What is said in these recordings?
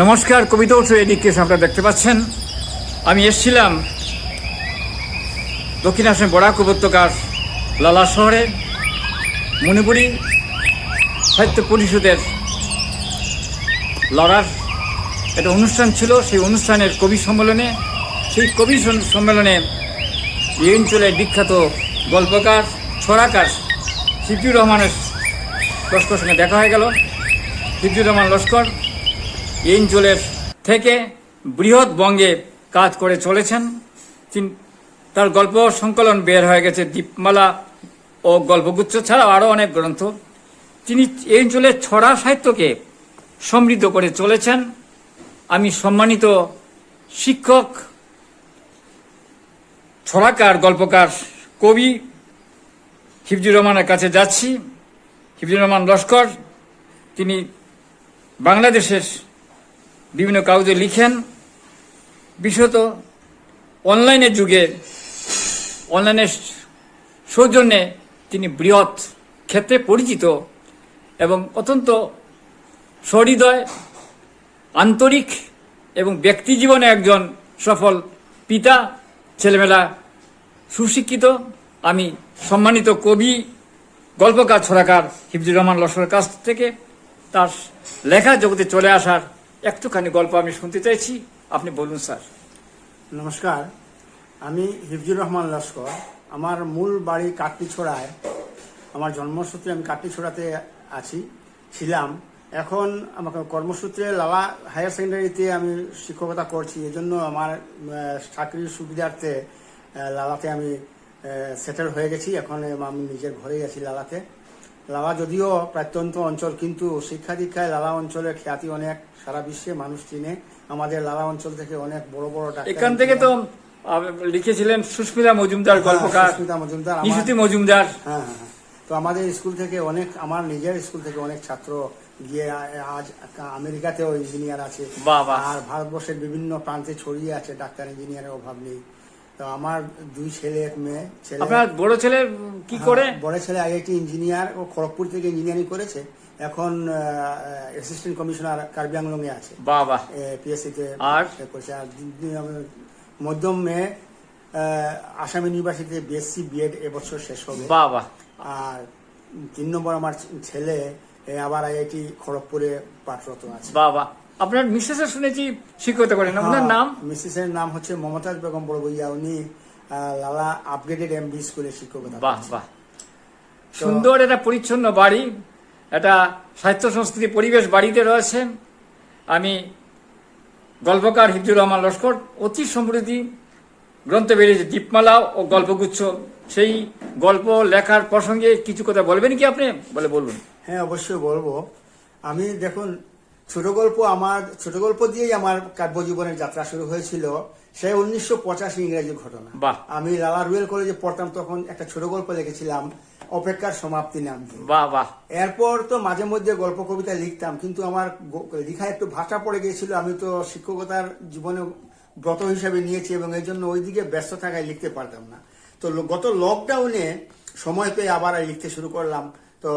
নমস্কার কবিতা উৎসব এদিকে আপনারা দেখতে পাচ্ছেন। আমি এসেছিলাম দক্ষিণ আসাম বরাক উপত্যকার লালা শহরে, মণিপুরি সাহিত্য পরিষদের লড়ার একটা অনুষ্ঠান ছিল। সেই অনুষ্ঠানের কবি সম্মেলনে, সেই কবি সম্মেলনে এই অঞ্চলের বিখ্যাত গল্পকার, ছড়াকার সিপিউর রহমানের লস্কর সঙ্গে দেখা হয়ে গেল। সিপিউর রহমান লস্কর এই অঞ্চলের থেকে বৃহৎ বঙ্গে কাজ করে চলেছেন। তার গল্প সংকলন বের হয়ে গেছে দীপমালা ও গল্পগুচ্ছ ছাড়াও আরও অনেক গ্রন্থ। তিনি এই অঞ্চলের ছড়া সাহিত্যকে সমৃদ্ধ করে চলেছেন। আমি সম্মানিত শিক্ষক, ছড়াকার, গল্পকার, কবি হিফজুর রহমানের কাছে যাচ্ছি। হিফজুর রহমান লস্কর, তিনি বাংলাদেশের বিভিন্ন কাগজে লিখেন। বিশেষত অনলাইনের যুগে অনলাইনের সৌজন্যে তিনি বৃহৎ ক্ষেত্রে পরিচিত এবং অত্যন্ত সহৃদয়, আন্তরিক এবং ব্যক্তি জীবনে একজন সফল পিতা ছেলেমেলা সুশিক্ষিত। আমি সম্মানিত কবি, গল্পকার, ছড়াকার হিফজুর রহমান লস্করের কাছ থেকে তার লেখা জগতে চলে আসার একটুখানি গল্প আমি শুনতে চাইছি। আপনি বলুন, স্যার। নমস্কার। আমি হিফজুর রহমান লস্কর। আমার মূল বাড়ি কাটলিছড়ায়। আমার জন্মসূত্রে আমি কাটলিছড়াতে আছি, ছিলাম। এখন আমাকে কর্মসূত্রে লালা হায়ার সেকেন্ডারিতে আমি শিক্ষকতা করছি। এজন্য আমার চাকরির সুবিধার্থে লালাতে আমি সেটেল হয়ে গেছি। এখন আমি নিজের ঘরেই আছি লালাতে। লালা যদিও প্রত্যন্ত অঞ্চল কিন্তু শিক্ষা দীক্ষায় লালা অঞ্চলের খ্যাতি অনেক। সারা বিশ্বে মানুষ চিনে। আমাদের লালা অঞ্চল থেকে অনেক বড় বড় ডাক্তার এখান থেকে তো লিখেছিলেন সুস্মিতা মজুমদার গল্পকার হ্যাঁ, সুস্মিতা মজুমদার নিশুতি মজুমদার। হ্যাঁ হ্যাঁ হ্যাঁ। তো আমাদের স্কুল থেকে অনেক আমার নিজের স্কুল থেকে অনেক ছাত্র গিয়ে আজ আমেরিকাতেও ইঞ্জিনিয়ার আছে। আর ভারতবর্ষের বিভিন্ন প্রান্তে ছড়িয়ে আছে ডাক্তার ইঞ্জিনিয়ারের অভাব নেই। তো আমার দুই ছেলে এক মেয়ে। ছেলে আপনার বড় ছেলে কি করে? হ্যাঁ, বড় ছেলে আইআইটি ইঞ্জিনিয়ার ও খড়গপুর থেকে ইঞ্জিনিয়ারিং করেছে। এখন অ্যাসিস্ট্যান্ট কমিশনার কার্বি আংলং এ আছে বাবা পিএসসি তে আর? করেছে। আর মধ্যম মেয়ে আসাম ইউনিভার্সিটিতে বিএসসি বিএড এবছর শেষ হবে। বাবা। আর তিন নম্বর আমার ছেলে আবার আইআইটি খড়গপুরে পাঠরত আছে। বাবা আপনার মিসেসের শুনেছি শিক্ষকতা করেন? হ্যাঁ। আপনার নাম? মিসেসের নাম হচ্ছে মমতাজ বেগম বড়বইয়া উনি লালা আপগ্রেডেড এমবি স্কুলে শিক্ষকতা বাহ বাহ। সুন্দর একটা পরিচ্ছন্ন বাড়ি একটা সাহিত্য সংস্কৃতি পরিবেশ বাড়িতে রয়েছে। আমি গল্পকার হিফজুর রহমান লস্কর অতি সমৃদ্ধি গ্রন্থ বেরিয়েছে দীপমালা ও গল্পগুচ্ছ। সেই গল্প লেখার প্রসঙ্গে কিছু কথা বলবেন কি আপনি? বলে বলুন। হ্যাঁ অবশ্যই বলব। আমি দেখুন ছোট গল্প আমার ছোট গল্প দিয়েই আমার কাব্য জীবনের যাত্রা শুরু হয়েছিল। সে উনিশশো পঁচাশি ইংরেজি ঘটনা। আমি লালা রুয়েল কলেজে পড়তাম তখন একটা ছোট গল্প লিখেছিলাম অপেক্ষার সমাপ্তি নাম এরপর তো মাঝে মধ্যে গল্প কবিতা লিখতাম কিন্তু আমার লেখা একটু ভাষা পড়ে গিয়েছিল। আমি তো শিক্ষকতার জীবনে ব্রত হিসাবে নিয়েছি এবং এই জন্য ওইদিকে ব্যস্ত থাকায় লিখতে পারতাম না। তো গত লকডাউনে সময় পেয়ে আবার লিখতে শুরু করলাম। তো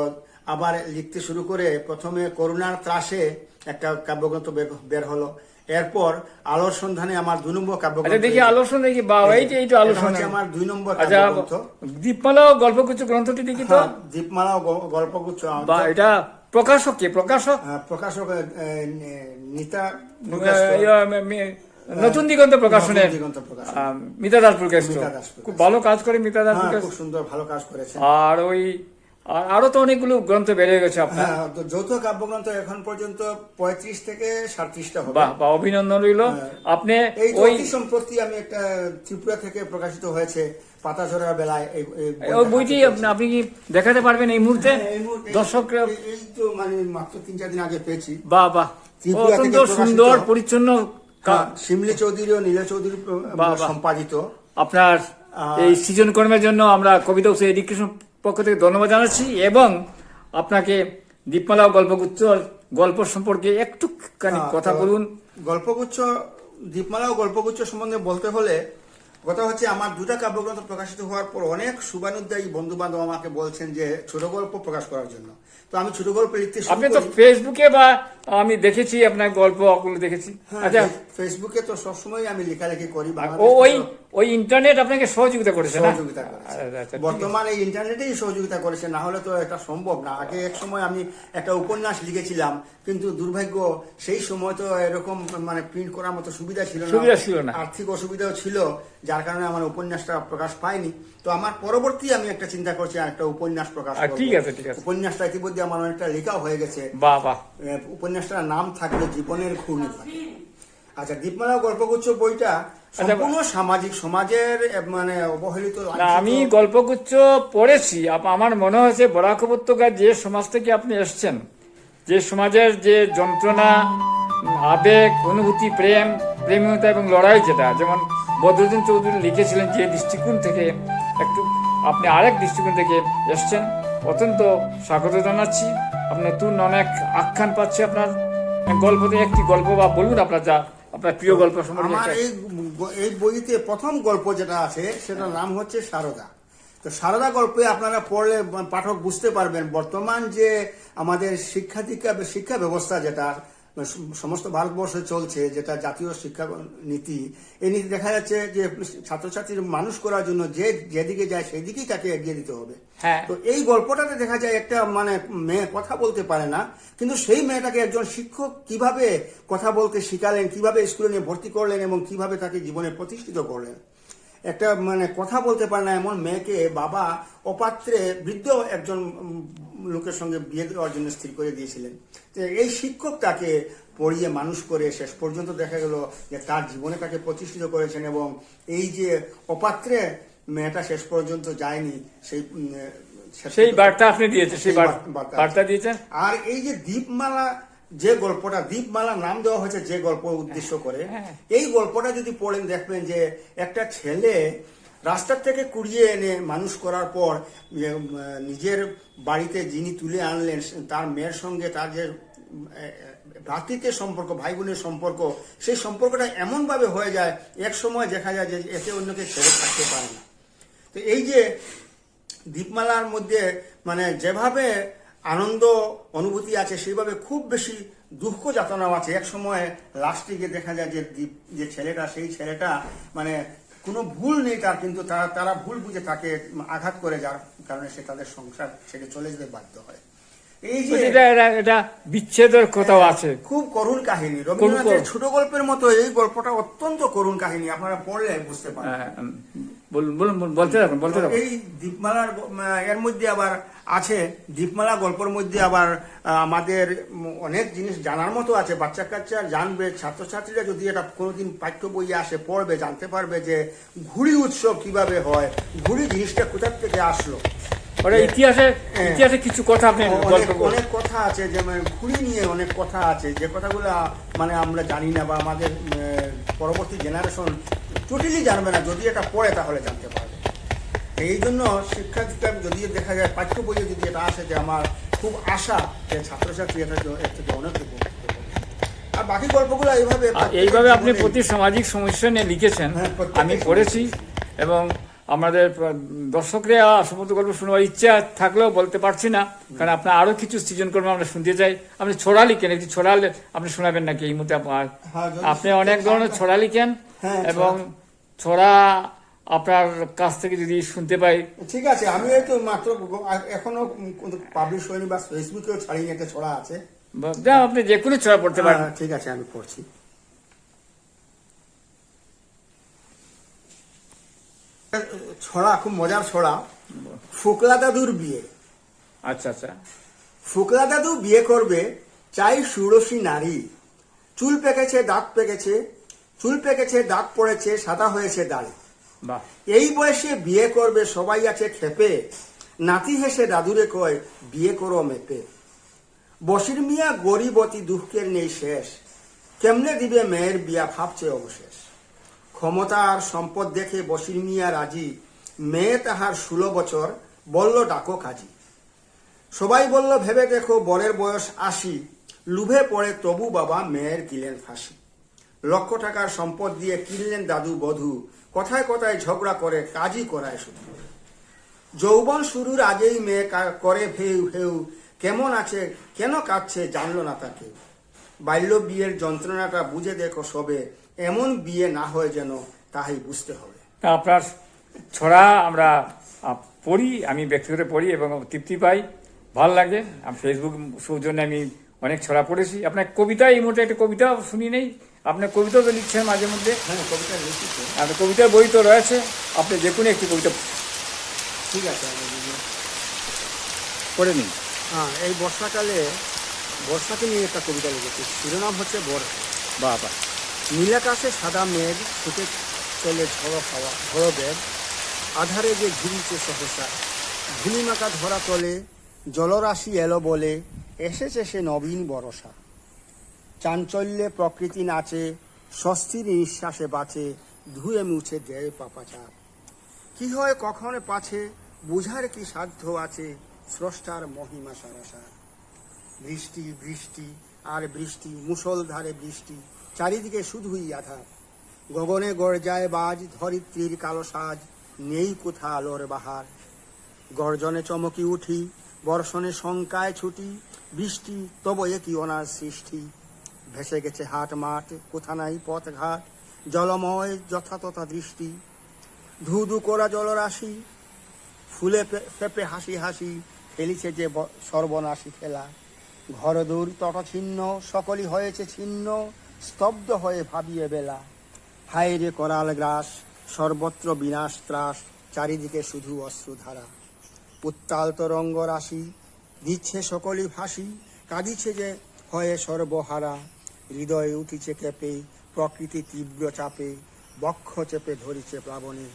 আবার লিখতে শুরু করে প্রথমে করোনার ত্রাসে একটা কাব্যগ্রন্থ বের- হলো। এরপর আলোর সন্ধানে আমার দুই নম্বর আচ্ছা কাব্যগ্রন্থ দেখি আলোচনা দেখি বা এই যে এই তো আলোচনা হচ্ছে আমার দুই নম্বর আচ্ছা কাব্যগ্রন্থ। দীপমালা গল্পগুচ্ছ গ্রন্থটি দেখি তো? হ্যাঁ, দীপমালা গল্পগুচ্ছ। বা এটা প্রকাশক কে? প্রকাশক? প্রকাশক আহ, নিতা নতুন দিগন্ত প্রকাশনের। মিতা দাস প্রকাশ মিতা দাস খুব ভালো কাজ করে মিতা দাস হ্যাঁ খুব সুন্দর ভালো কাজ করেছে আর ওই আর আরও তো অনেকগুলো গ্রন্থ বেড়ে গেছে আপনার। হ্যাঁ তো যৌথ কাব্যগ্রন্থ এখন পর্যন্ত পঁয়ত্রিশ থেকে সাতত্রিশটা হবে। বা অভিনন্দন রইল। হ্যাঁ। আপনি ওই সম্প্রতি আমি একটা ত্রিপুরা থেকে প্রকাশিত হয়েছে পাতা ঝরার বেলায় এই এই ওই বইটি আপনি- আপনি কি দেখাতে পারবেন এই মুহূর্তে? হ্যাঁ, এই মুহূর্তে- দর্শক এই- এই তো মানে মাত্র তিন চার দিন আগে পেয়েছি। বা অত্যন্ত সুন্দর পরিচ্ছন্ন শিমলি চৌধুরী ও নীলা চৌধুরী। সম্পাদিত। আপনার এই সৃজন কর্মের জন্য আমরা কবিতা এডুকেশন পক্ষ থেকে ধন্যবাদ জানাচ্ছি এবং আপনাকে দীপমালা গল্পগুচ্ছ গল্প সম্পর্কে একটুখানি হ্যাঁ, কথা বলুন। গল্পগুচ্ছ দীপমালা ও গল্পগুচ্ছ সম্বন্ধে বলতে হলে কথা হচ্ছে আমার দুটা কাব্যগ্রন্থ প্রকাশিত হওয়ার পর অনেক শুভানুদ্দায়ী বন্ধু বান্ধব আমাকে বলছেন যে ছোট গল্প প্রকাশ করার জন্য। তো আমি ছোট গল্প লিখতে আপনি তো ফেসবুকে বা আমি দেখেছি আপনার গল্প দেখেছি। হ্যাঁ, আচ্ছা ফেসবুকে তো সবসময় আমি লেখালেখি করি ওই ওই ইন্টারনেট আপনাকে সহযোগিতা করেছে সহযোগিতা করেছে। আচ্ছা, আচ্ছা, আছে। বর্তমানে এই ইন্টারনেটেই সহযোগিতা করেছে না হলে তো এটা সম্ভব না। আগে এক সময় আমি একটা উপন্যাস লিখেছিলাম কিন্তু দুর্ভাগ্য সেই সময় তো এরকম মানে প্রিন্ট করার মতো সুবিধা ছিল না। সুবিধা ছিল না। আর্থিক অসুবিধাও ছিল যার কারণে আমার উপন্যাসটা প্রকাশ পায়নি। তো আমার পরবর্তী আমি একটা চিন্তা করছি একটা উপন্যাস প্রকাশ ঠিক আছে, ঠিক আছে। উপন্যাসটা ইতিমধ্যে আমার অনেকটা লেখা হয়ে গেছে। বাহ বাহ। উপন্যাসটার নাম থাকবে জীবনের ঘূর্ণিপাত আচ্ছা দীপমালা গল্পগুচ্ছ বইটা সম্পূর্ণ সামাজিক সমাজের মানে অবহেলিত আমি গল্পগুচ্ছ পড়েছি। আমার মনে হয়েছে বরাক উপত্যকার যে সমাজ থেকে আপনি এসছেন যে সমাজের যে যন্ত্রণা আবেগ অনুভূতি প্রেম প্রেমিকতা এবং লড়াই যেটা যেমন বদরুদ্দিন চৌধুরী লিখেছিলেন যে দৃষ্টিকোণ থেকে একটু আপনি আরেক দৃষ্টিকোণ থেকে এসছেন। অত্যন্ত স্বাগত জানাচ্ছি। আপনি নতুন অনেক আখ্যান পাচ্ছে আপনার। গল্পতে একটি গল্প বা বলুন আপনার যা আপনার প্রিয় গল্প আমার এই এই বইতে প্রথম গল্প যেটা আছে সেটার নাম হচ্ছে সারদা। তো সারদা গল্পে আপনারা পড়লে পাঠক বুঝতে পারবেন বর্তমান যে আমাদের শিক্ষা শিক্ষা ব্যবস্থা যেটা সমস্ত ভারতবর্ষে চলছে যেটা জাতীয় শিক্ষা নীতি এই নীতি দেখা যাচ্ছে যে ছাত্রছাত্রীর মানুষ করার জন্য যে যেদিকে যায় সেদিকেই তাকে এগিয়ে দিতে হবে। হ্যাঁ। তো এই গল্পটাতে দেখা যায় একটা মানে মেয়ে কথা বলতে পারে না কিন্তু সেই মেয়েটাকে একজন শিক্ষক কীভাবে কথা বলতে শিখালেন কীভাবে স্কুলে নিয়ে ভর্তি করলেন এবং কীভাবে তাকে জীবনে প্রতিষ্ঠিত করলেন? একটা মানে কথা বলতে পারে না এমন মেয়েকে বাবা অপাত্রে বৃদ্ধ একজন লোকের সঙ্গে বিয়ে দেওয়ার জন্য স্থির করে দিয়েছিলেন তো এই শিক্ষক তাকে পড়িয়ে মানুষ করে শেষ পর্যন্ত দেখা গেল যে তার জীবনে তাকে প্রতিষ্ঠিত করেছেন এবং এই যে অপাত্রে মেয়েটা শেষ পর্যন্ত যায়নি সেই সেই বার্তা আপনি দিয়েছেন সেই। বার্তা দিয়েছেন আর এই যে দীপমালা যে গল্পটা দীপমালা নাম দেওয়া হয়েছে যে গল্প উদ্দেশ্য করে হ্যাঁ। এই গল্পটা যদি পড়েন দেখবেন যে একটা ছেলে রাস্তার থেকে কুড়িয়ে এনে মানুষ করার পর নিজের বাড়িতে যিনি তুলে আনলেন তার মেয়ের সঙ্গে তার যে ভ্রাতৃত্বের সম্পর্ক ভাই বোনের সম্পর্ক সেই সম্পর্কটা এমনভাবে হয়ে যায় এক সময় দেখা যায় যে একে অন্যকে ছেড়ে থাকতে পারে না তো এই যে দীপমালার মধ্যে মানে যেভাবে আনন্দ অনুভূতি আছে সেইভাবে খুব বেশি দুঃখ যাতনাও আছে। এক সময় লাস্টে গিয়ে দেখা যায় যে যে ছেলেটা সেই ছেলেটা মানে কোনো ভুল নেই তার কিন্তু তারা তারা ভুল বুঝে তাকে আঘাত করে যার কারণে সে তাদের সংসার ছেড়ে চলে যেতে বাধ্য হয়। এই যে এটা বিচ্ছেদের কথাও আছে। খুব করুণ কাহিনী। রবীন্দ্রনাথের ছোট গল্পের মতো এই গল্পটা অত্যন্ত করুণ কাহিনী আপনারা পড়লে বুঝতে পারবেন। হ্যাঁ, বলুন বলুন বলুন, বলতে থাকুন বলতে থাকুন। এই দীপমালার এর মধ্যে আবার আছে দীপমালা গল্পের মধ্যে আবার আমাদের অনেক জিনিস জানার মতো আছে বাচ্চা কাচ্চা জানবে ছাত্রছাত্রীরা যদি এটা কোনোদিন পাঠ্য বইয়ে আসে পড়বে জানতে পারবে যে ঘুড়ি উৎসব কীভাবে হয় ঘুড়ি জিনিসটা কোথা থেকে আসলো। ওটা ইতিহাসে হ্যাঁ। ইতিহাসে কিছু কথা আপনি অনেক কথা আছে যে ঘুড়ি নিয়ে অনেক কথা আছে যে কথাগুলো মানে আমরা জানি না বা আমাদের পরবর্তী জেনারেশন টোটালি জানবে না যদি এটা পড়ে তাহলে জানতে পারবে। এই জন্য শিক্ষা যদি দেখা যায় পাঠ্য বইয়ে যদি এটা আসে যে আমার খুব আশা যে ছাত্রছাত্রী এটা এর থেকে অনেক আর বাকি গল্পগুলো এইভাবে এইভাবে আপনি প্রতি সামাজিক সমস্যা নিয়ে লিখেছেন হ্যাঁ, আমি পড়েছি এবং আমাদের দর্শকরা সমস্ত গল্প শোনার ইচ্ছা থাকলেও বলতে পারছি না কারণ আপনার আরও কিছু সৃজন কর্ম আমরা শুনতে চাই। আপনি ছড়া লিখেন একটি ছড়া আপনি শোনাবেন নাকি? এই মুহূর্তে হ্যাঁ, আপনি অনেক ধরনের ছড়া লিখেন। এবং ছড়া আপনার কাছ থেকে যদি শুনতে পাই। ঠিক আছে আমি তো মাত্র এখনও পাবলিশ হয়নি বা ফেসবুকেও ছাড়িনি একটা ছড়া আছে। আপনি যে কোনো ছড়া পড়তে পারেন। হ্যাঁ, ঠিক আছে আমি পড়ছি। ছড়া খুব মজার ছড়া। ফুকলা দাদুর বিয়ে। আচ্ছা আচ্ছা। ফুকলা দাদু বিয়ে করবে চাই সুরসী নারী। চুল পেকেছে দাঁত পেকেছে চুল পেকেছে দাঁত পড়েছে সাদা হয়েছে দাড়ি। বাহ। এই বয়সে বিয়ে করবে সবাই আছে খেপে। নাতি হেসে দাদুরে কয় বিয়ে করো মেপে। বসির মিয়া গরিবতী দুঃখের নেই শেষ। কেমনে দিবে মেয়ের বিয়া ভাবছে অবশেষ। ক্ষমতা আর সম্পদ দেখে বসির মিয়া রাজি। মেয়ে তাহার ষোলো বছর বলল ডাকো কাজী সবাই বলল ভেবে দেখো বরের বয়স আশি। লুভে পড়ে তবু বাবা মেয়ের গিলেন ফাঁসি। লক্ষ টাকার সম্পদ দিয়ে কিনলেন দাদু বধূ। কথায় কথায় ঝগড়া করে, কাজই করায় শুধু। যৌবন শুরুর আগেই মেয়ে করে ফেউ ফেউ কেমন আছে, কেন কাঁদছে জানলো না তাকে। বাল্য বিয়ের যন্ত্রণাটা বুঝে দেখো সবে, এমন বিয়ে না হয় যেন তাই বুঝতে হবে। আপনার ছড়া আমরা পড়ি, আমি ব্যক্তিগত পড়ি এবং তৃপ্তি পাই, ভালো লাগে। আমি ফেসবুক সৌজন্যে আমি অনেক ছড়া পড়েছি। আপনার কবিতা এই মুহূর্তে একটা কবিতা শুনি নেই। আপনার কবিতা তো লিখছেন মাঝে মধ্যে। হ্যাঁ কবিতা লিখেছে আপনার কবিতার বই তো রয়েছে। আপনি যে কোনো একটি কবিতা ঠিক আছে। পড়ে নিন। হ্যাঁ এই বর্ষাকালে বর্ষাকে নিয়ে একটা কবিতা লিখেছি। শিরোনাম হচ্ছে বর্ষা। বাবা। নীলাকাশে সাদা মেঘ ছুটে চলে ঝড়ো হাওয়া ঝড়ো বেগ। আধারে যে ঝুড়িছে সহসা ধুলিমাকা ধরা তলে জলরাশি এলো বলে এসেছে সে নবীন বরসা। চাঞ্চল্যে প্রকৃতি নাচে, স্বস্তির নিঃশ্বাসে বাঁচে, ধুয়ে মুছে দেয় পাপাচার। কি হয় কখন পাছে, বুঝার কি সাধ্য আছে স্রষ্টার মহিমা সারাসার। বৃষ্টি বৃষ্টি, আর বৃষ্টি মুষলধারে বৃষ্টি, চারিদিকে শুধুই আধার। গগনে গর্জায় বাজ ধরিত্রীর কালো সাজ, নেই কোথা আলোর বাহার। গর্জনে চমকি উঠি, বর্ষণে শঙ্কায় ছুটি, বৃষ্টি তব একই অনার সৃষ্টি। ভেসে গেছে হাট মাঠ, কোথা নাই পথ ঘাট জলময় যথাতথা দৃষ্টি। ধু ধু করা জলরাশি, ফুলে ফেপে হাসি হাসি ফেলিছে যে সর্বনাশী খেলা। ঘরদূর তটছিন্ন সকলই হয়েছে ছিন্ন, স্তব্ধ হয়ে ভাবিয়ে বেলা। হায় রে করাল গ্রাস, সর্বত্র বিনাশ ত্রাস, চারিদিকে শুধু অশ্রুধারা। উত্তাল তরঙ্গ রাশি, দিচ্ছে সকলই ভাসি, কাঁদিছে যে হয়ে সর্বহারা, হৃদয়ে উঠিছে কেঁপে প্রকৃতি তীব্র চাপে, বক্ষ চেপে ধরিছে প্লাবনে।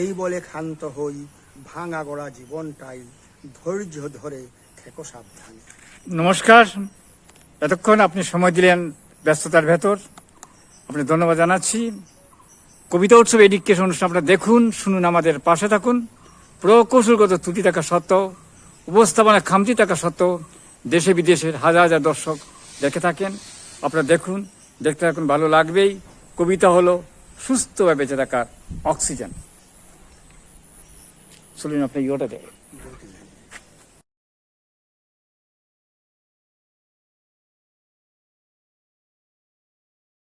এই বলে ক্ষান্ত হই, ভাঙা গড়া জীবনটাই, ধৈর্য ধরে থেকো সাবধানে। নমস্কার। এতক্ষণ আপনি সময় দিলেন ব্যস্ততার ভেতর। আপনি ধন্যবাদ জানাচ্ছি। কবিতা উৎসব এডুকেশন অনুষ্ঠান আপনারা দেখুন, শুনুন আমাদের পাশে থাকুন। প্রকৌশলগত ত্রুটি থাকা সত্ত্বেও, উপস্থাপনা খামতি থাকা সত্ত্বেও দেশে বিদেশের হাজার হাজার দর্শক দেখে থাকেন, আপনারা দেখুন, দেখতে থাকুন, ভালো লাগবেই। কবিতা হলো সুস্থভাবে বেঁচে থাকার অক্সিজেন। চলুন আপনি ইয়েটা বলতে